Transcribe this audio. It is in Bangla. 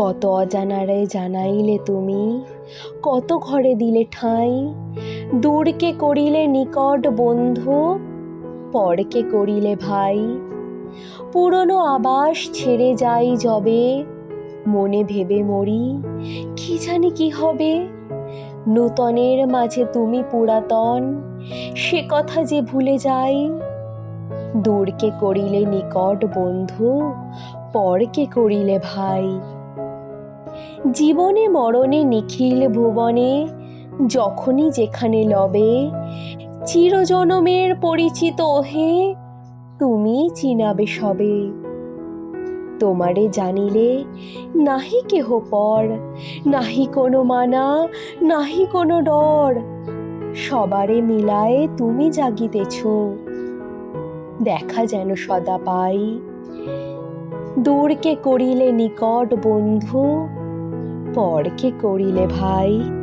কত অজানারে জানাইলে তুমি? কত ঘরে দিলে ঠাঁই? দূরকে করিলে নিকট বন্ধু, পরকে করিলে ভাই। পুরনো আবাস ছেড়ে যাই যবে, মনে ভেবে মরি, কি জানি কি হবে? নূতনের মাঝে তুমি পুরাতন, সে কথা যে ভুলে যাই। দূরকে করিলে নিকট বন্ধু, পরকে করিলে ভাই। জীবনে মরণে নিখিল ভুবনে, যখনই যেখানে লবে, চিরজনমের পরিচিত ওহে তুমি চিনাবে সবে। তোমারে জানিলে নাহি কেহ পর, নাহি কোনো মানা, নাহি কোনো ডর। সবারে মিলায়ে তুমি জাগিতেছ। দেখা যেন সদা পাই। দূরকে করিলে নিকট বন্ধু পরকে করিলে ভাই